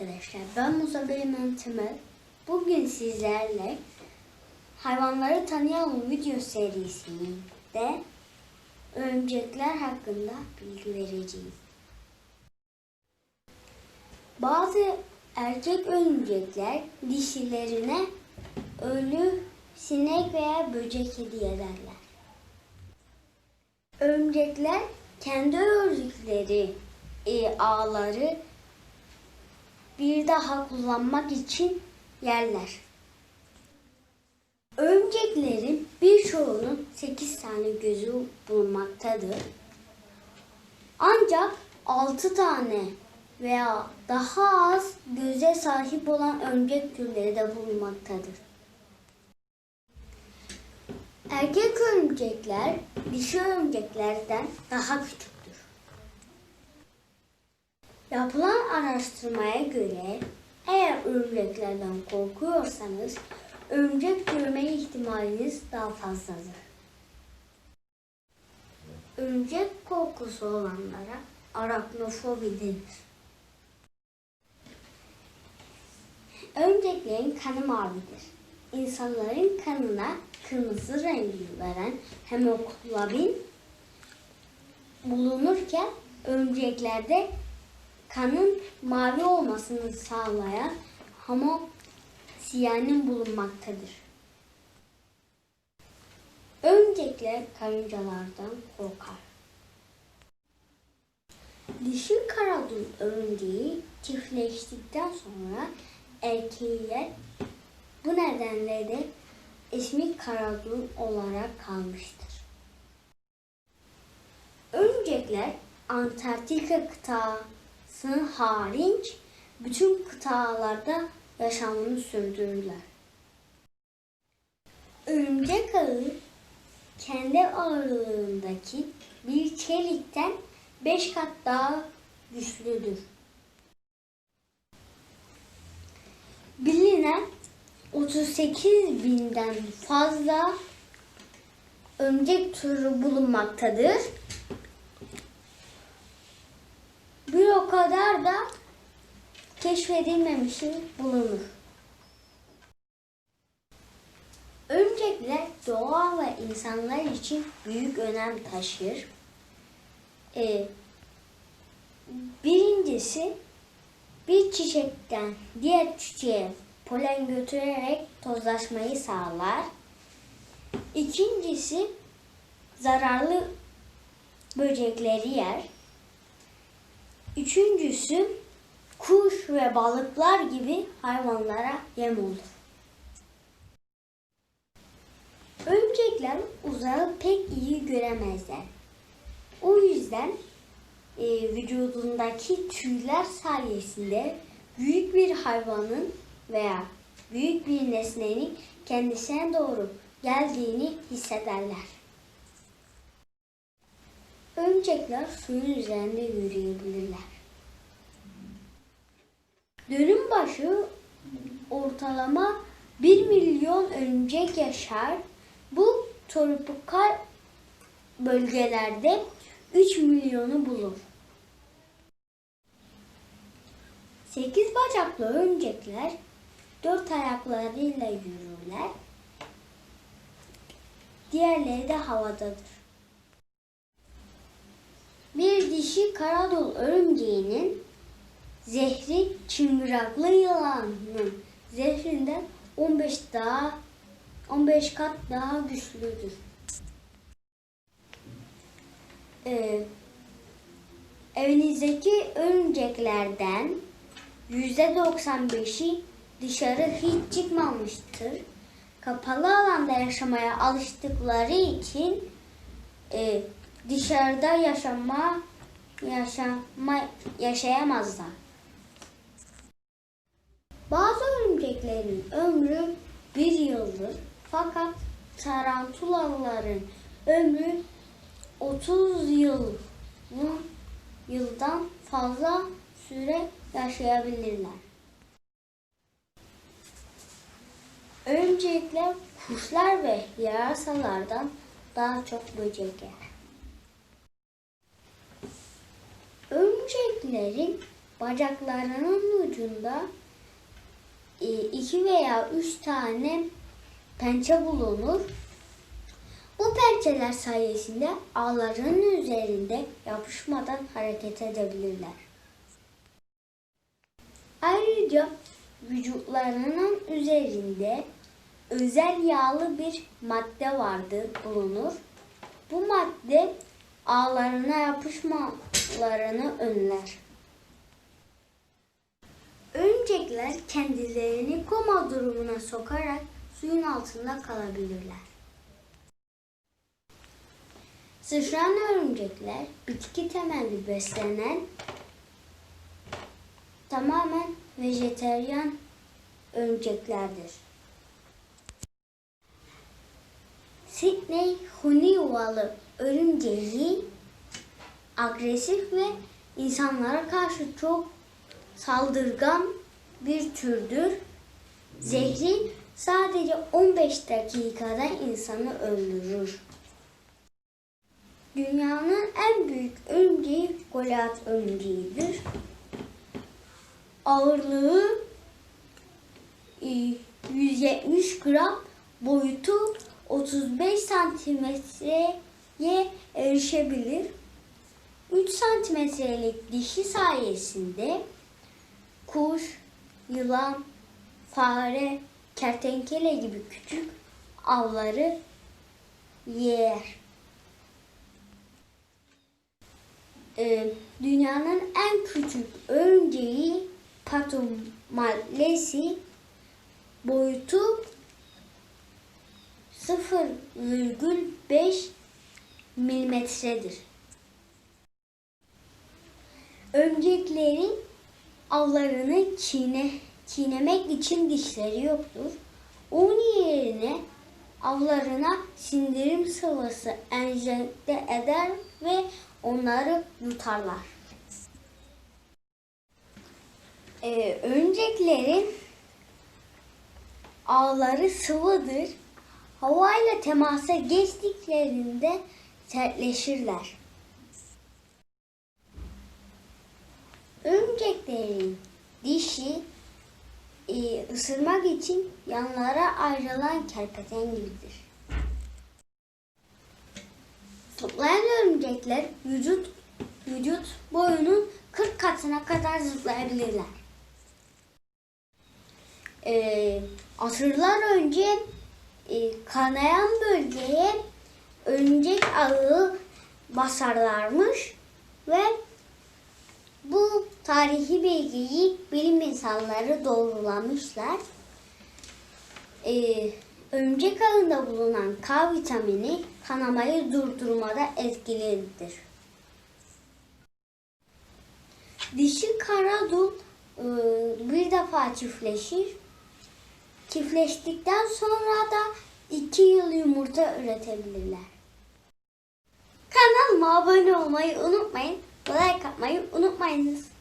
arkadaşlar. Ben Musa Beymen Temel. Bugün sizlerle hayvanları tanıyalım video serisinde örümcekler hakkında bilgi vereceğim. Bazı erkek örümcekler dişilerine ölü sinek veya böcek hediye ederler. Örümcekler kendi ördükleri e, ağları bir daha kullanmak için yerler. Örümceklerin birçoğunun 8 tane gözü bulunmaktadır. Ancak 6 tane veya daha az göze sahip olan örümcek türleri de bulunmaktadır. Erkek örümcekler dişi örümceklerden daha küçüktür. Yapılan araştırmaya göre eğer örümceklerden korkuyorsanız örümcek görme ihtimaliniz daha fazladır. Örümcek korkusu olanlara arachnofobi denir. Örümceklerin kanı mavidir. İnsanların kanına kırmızı rengi veren hemoglobin bulunurken örümceklerde kanın mavi olmasını sağlayan homosiyanin bulunmaktadır. Örümcekler karıncalardan korkar. Dişi karadul örümceği çiftleştikten sonra erkeğe bu nedenle de ismi karadul olarak kalmıştır. Örümcekler Antarktika kıtasının hariç bütün kıtalarda yaşamını sürdürürler. Örümcek ağı kendi ağırlığındaki bir çelikten 5 kat daha güçlüdür. Bilinen 38 binden fazla örümcek türü bulunmaktadır. Bir o kadar da keşfedilmemişi bulunur. Örümcekler doğa ve insanlar için büyük önem taşır. Ee, birincisi bir çiçekten diğer çiçeğe polen götürerek tozlaşmayı sağlar. İkincisi zararlı böcekleri yer. Üçüncüsü kuş ve balıklar gibi hayvanlara yem olur. Örümcekler uzağı pek iyi göremezler. O yüzden e, vücudundaki tüyler sayesinde büyük bir hayvanın veya büyük bir nesnenin kendisine doğru geldiğini hissederler. Örümcekler suyun üzerinde yürüyebilirler. Dönüm başı ortalama 1 milyon örümcek yaşar. Bu tropikal bölgelerde 3 milyonu bulur. 8 bacaklı örümcekler dört ayaklarıyla yürürler. Diğerleri de havadadır. Bir dişi karadul örümceğinin zehri çıngıraklı yılanın zehrinden 15 daha 15 kat daha güçlüdür. Ee, evinizdeki örümceklerden %95'i dışarı hiç çıkmamıştır. Kapalı alanda yaşamaya alıştıkları için e, dışarıda yaşama yaşama yaşayamazlar. Bazı örümceklerin ömrü bir yıldır fakat tarantulaların ömrü 30 yıl yıldan fazla süre yaşayabilirler. Örümcekler kuşlar ve yarasalardan daha çok böcek yer. Örümceklerin bacaklarının ucunda e, iki veya üç tane pençe bulunur. Bu pençeler sayesinde ağların üzerinde yapışmadan hareket edebilirler. Ayrıca vücutlarının üzerinde özel yağlı bir madde vardır, bulunur. Bu madde ağlarına yapışmalarını önler. Örümcekler kendilerini koma durumuna sokarak suyun altında kalabilirler. Sıçrayan örümcekler bitki temelli beslenen tamamen vejeteryan örümceklerdir. Sydney huni yuvalı örümceği agresif ve insanlara karşı çok saldırgan bir türdür. Zehri sadece 15 dakikada insanı öldürür. Dünyanın en büyük örümceği Goliath örümceğidir. Ağırlığı e, 170 gram, boyutu 35 santimetreye erişebilir. 3 santimetrelik dişi sayesinde kuş, yılan, fare, kertenkele gibi küçük avları yer. Ee, dünyanın en küçük örümceği Patumallesi boyutu 0,5 milimetredir. Örümceklerin avlarını çiğne, çiğnemek için dişleri yoktur. Onun yerine avlarına sindirim sıvısı enjekte eder ve onları yutarlar. Ee, örümceklerin ağları sıvıdır. Havayla temasa geçtiklerinde sertleşirler. Örümceklerin dişi e, ısırmak için yanlara ayrılan kerpeten gibidir. Zıplayan örümcekler vücut vücut boyunun 40 katına kadar zıplayabilirler. Ee, asırlar önce e, kanayan bölgeye örümcek ağı basarlarmış ve bu tarihi bilgiyi bilim insanları doğrulamışlar. Ee, örümcek ağında bulunan K vitamini kanamayı durdurmada etkilidir. Dişi karadul e, bir defa çiftleşir. Çiftleştikten sonra da iki yıl yumurta üretebilirler. Kanalıma abone olmayı unutmayın. Like atmayı unutmayınız.